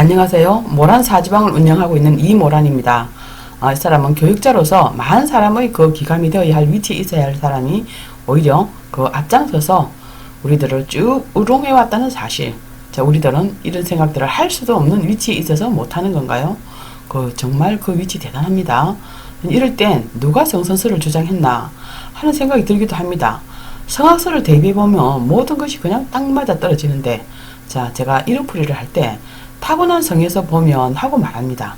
안녕하세요. 모란 사지방을 운영하고 있는 이모란입니다. 아, 이 사람은 교육자로서 많은 사람의 그 기감이 되어야 할 위치에 있어야 할 사람이 오히려 그 앞장서서 우리들을 쭉 우롱해 왔다는 사실. 자, 우리들은 이런 생각들을 할 수도 없는 위치에 있어서 못하는 건가요? 그 정말 그 위치 대단합니다. 이럴 땐 누가 성선설을 주장했나 하는 생각이 들기도 합니다. 성악설을 대비해 보면 모든 것이 그냥 딱 맞아 떨어지는데, 자, 제가 이런 풀이를 할때 타고난 성에서 보면 하고 말합니다.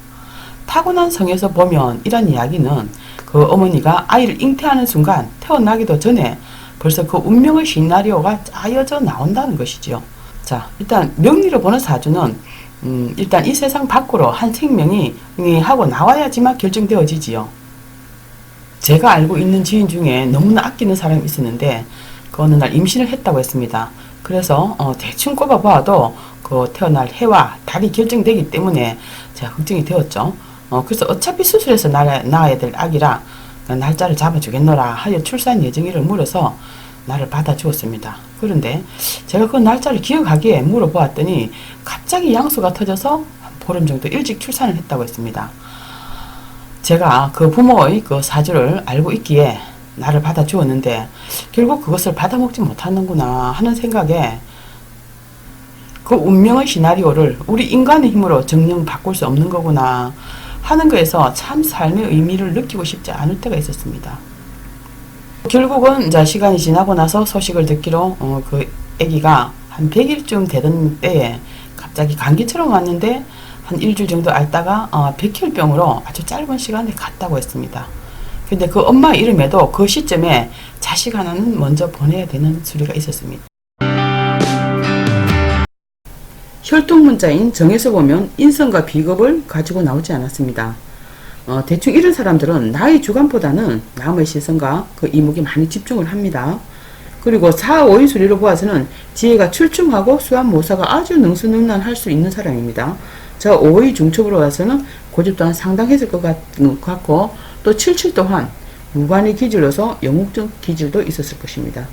타고난 성에서 보면 이런 이야기는 그 어머니가 아이를 잉태하는 순간 태어나기도 전에 벌써 그 운명의 시나리오가 짜여져 나온다는 것이죠. 자, 일단 명리로 보는 사주는 음, 일단 이 세상 밖으로 한 생명이 이 하고 나와야지만 결정되어지지요. 제가 알고 있는 지인 중에 너무나 아끼는 사람이 있었는데 그 어느 날 임신을 했다고 했습니다. 그래서 어, 대충 꼽아봐도 그 태어날 해와 달이 결정되기 때문에 제가 걱정이 되었죠. 어, 그래서 어차피 수술해서 낳아야, 될 아기라 날짜를 잡아주겠노라 하여 출산 예정일을 물어서 나를 받아주었습니다. 그런데 제가 그 날짜를 기억하기에 물어보았더니 갑자기 양수가 터져서 한 보름 정도 일찍 출산을 했다고 했습니다. 제가 그 부모의 그 사주를 알고 있기에 나를 받아 주었는데 결국 그것을 받아먹지 못하는구나 하는 생각에 그 운명의 시나리오를 우리 인간의 힘으로 정령 바꿀 수 없는 거구나 하는 거에서 참 삶의 의미를 느끼고 싶지 않을 때가 있었습니다. 결국은 이제 시간이 지나고 나서 소식을 듣기로 어, 그 아기가 한 100일쯤 되던 때에 갑자기 감기처럼 왔는데 한 일주일 정도 앓다가 어, 백혈병으로 아주 짧은 시간에 갔다고 했습니다. 근데 그 엄마 이름에도 그 시점에 자식 하나는 먼저 보내야 되는 수리가 있었습니다. 혈통 문자인 정에서 보면 인성과 비겁을 가지고 나오지 않았습니다. 어, 대충 이런 사람들은 나의 주관보다는 남의 시선과 그 이목에 많이 집중을 합니다. 그리고 4, 5의 수리로 보아서는 지혜가 출중하고 수완 모사가 아주 능수능란할 수 있는 사람입니다. 자, 5의 중첩으로 봐서는 고집 또한 상당했을 것 같, 같고 또 77 또한 무관의 기질로서 영웅적 기질도 있었을 것입니다.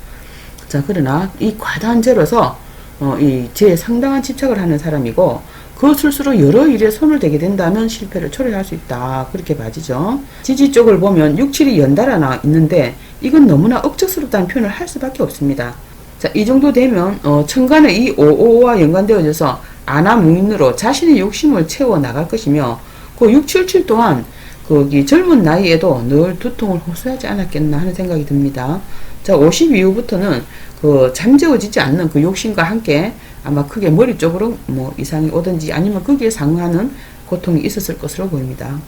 자, 그러나 이 과다한 죄로서 어, 이 죄에 상당한 집착을 하는 사람이고 그 술수로 여러 일에 손을 대게 된다면 실패를 초래할 수 있다. 그렇게 봐지죠. 지지 쪽을 보면 6, 7이 연달아 있는데 이건 너무나 억척스럽다는 표현을 할 수밖에 없습니다. 자, 이 정도 되면 어, 천간의 이 555와 연관되어져서 아나무인으로 자신의 욕심을 채워 나갈 것이며 그 677 또한 거기 젊은 나이에도 늘 두통을 호소하지 않았겠나 하는 생각이 듭니다. 자, 50 이후부터는 그 잠재워지지 않는 그 욕심과 함께 아마 크게 머리 쪽으로 뭐 이상이 오든지 아니면 거기에 상응하는 고통이 있었을 것으로 보입니다.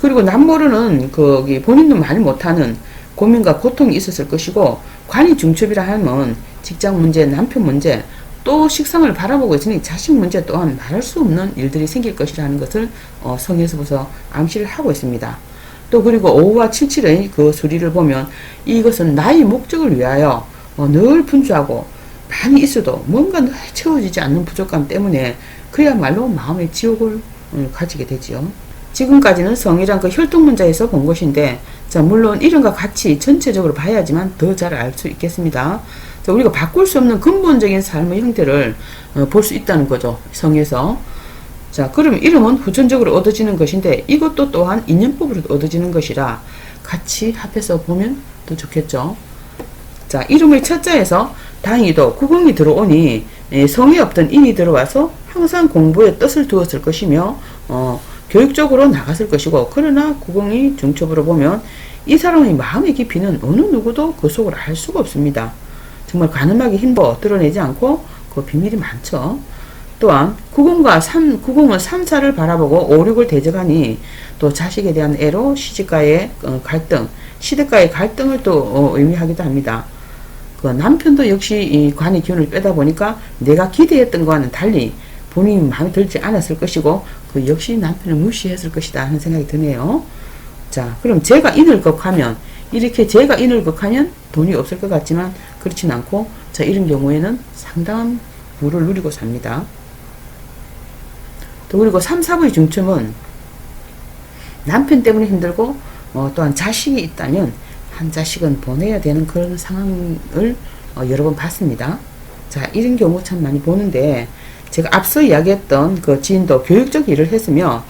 그리고 남모르는 거기 본인도 많이 못하는 고민과 고통이 있었을 것이고 관이 중첩이라 하면 직장 문제, 남편 문제, 또 식상을 바라보고 있으니 자식 문제 또한 말할 수 없는 일들이 생길 것이라는 것을 어, 성에서부터 암시를 하고 있습니다. 또 그리고 5와 77의 그 수리를 보면 이것은 나의 목적을 위하여 어, 늘 분주하고 많이 있어도 뭔가 늘 채워지지 않는 부족감 때문에 그야말로 마음의 지옥을 음, 가지게 되지요. 지금까지는 성이란 그 혈통 문자에서 본 것인데, 자, 물론 이름과 같이 전체적으로 봐야지만 더 잘 알 수 있겠습니다. 자, 우리가 바꿀 수 없는 근본적인 삶의 형태를 어, 볼 수 있다는 거죠. 성에서. 자, 그럼 이름은 후천적으로 얻어지는 것인데 이것도 또한 인연법으로 얻어지는 것이라 같이 합해서 보면 더 좋겠죠. 자, 이름의 첫자에서 당이도 구공이 들어오니 예, 성이 없던 인이 들어와서 항상 공부에 뜻을 두었을 것이며 어, 교육적으로 나갔을 것이고 그러나 구공이 중첩으로 보면 이 사람의 마음의 깊이는 어느 누구도 그 속을 알 수가 없습니다. 정말 가늠하게 힘써 드러내지 않고 그 비밀이 많죠. 또한 구공과 3, 구공은 3, 4를 바라보고 5, 6을 대적하니 또 자식에 대한 애로 시집과의 어, 갈등, 시댁과의 갈등을 또 어, 의미하기도 합니다. 그 남편도 역시 이 관의 기운을 빼다 보니까 내가 기대했던 것과는 달리 본인이 마음에 들지 않았을 것이고 그 역시 남편을 무시했을 것이다 하는 생각이 드네요. 자, 그럼 제가 인을 극하면 이렇게 제가 인을 극하면 돈이 없을 것 같지만 그렇진 않고 자 이런 경우에는 상당한 부를 누리고 삽니다. 또 그리고 3, 4부의 중점은 남편 때문에 힘들고 어, 또한 자식이 있다면 한 자식은 보내야 되는 그런 상황을 어, 여러 번 봤습니다. 자 이런 경우 참 많이 보는데 제가 앞서 이야기했던 그 지인도 교육적 일을 했으며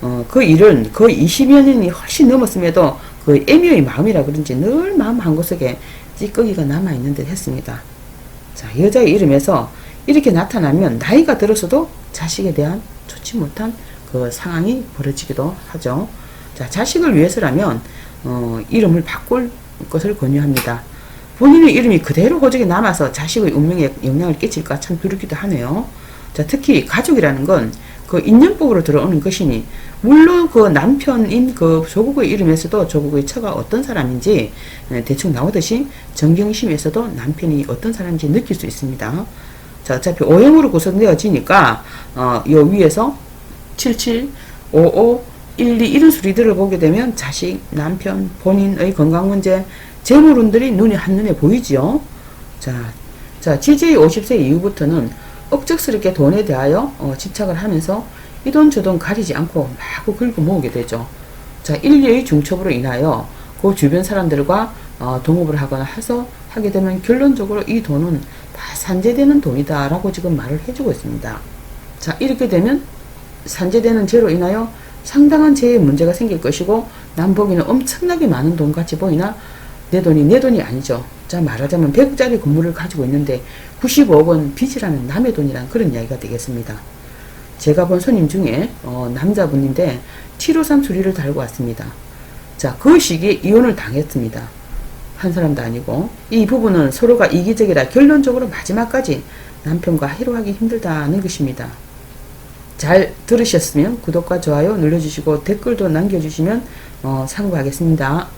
어, 그 일은 거의 20여 년이 훨씬 넘었음에도 그 애미의 마음이라 그런지 늘 마음 한구석에 찌꺼기가 남아있는 듯 했습니다. 자, 여자의 이름에서 이렇게 나타나면 나이가 들어서도 자식에 대한 좋지 못한 그 상황이 벌어지기도 하죠. 자, 자식을 위해서라면 어, 이름을 바꿀 것을 권유합니다. 본인의 이름이 그대로 호적에 남아서 자식의 운명에 영향을 끼칠까 참 두렵기도 하네요. 자, 특히 가족이라는 건 그 인연법으로 들어오는 것이니 물론 그 남편인 그 조국의 이름에서도 조국의 처가 어떤 사람인지 에, 대충 나오듯이 정경심에서도 남편이 어떤 사람인지 느낄 수 있습니다. 자, 어차피 O형으로 구성되어지니까 어, 요 위에서 77, 55, 12 이런 수리들을 보게 되면 자식, 남편, 본인의 건강 문제, 재물운들이 눈에 한눈에 보이지요. 자, 자, GJ 50세 이후부터는 억적스럽게 돈에 대하여 어, 집착을 하면서 이돈 저돈 가리지 않고 마구 긁어 모으게 되죠. 자, 인류의 중첩으로 인하여 그 주변 사람들과 어, 동업을 하거나 해서 하게 되면 결론적으로 이 돈은 다 산재되는 돈이다 라고 지금 말을 해주고 있습니다. 자, 이렇게 되면 산재되는 죄로 인하여 상당한 재해 문제가 생길 것이고 남 보기는 엄청나게 많은 돈 같이 보이나 내 돈이 내 돈이 아니죠. 자 말하자면 100억짜리 건물을 가지고 있는데 95억은 빚이라는 남의 돈이란 그런 이야기가 되겠습니다. 제가 본 손님 중에 어, 남자분인데 753 수리를 달고 왔습니다. 자, 그 시기에 이혼을 당했습니다. 한 사람도 아니고 이 부부는 서로가 이기적이라 결론적으로 마지막까지 남편과 해로하기 힘들다는 것입니다. 잘 들으셨으면 구독과 좋아요 눌러주시고 댓글도 남겨주시면 어, 참고하겠습니다.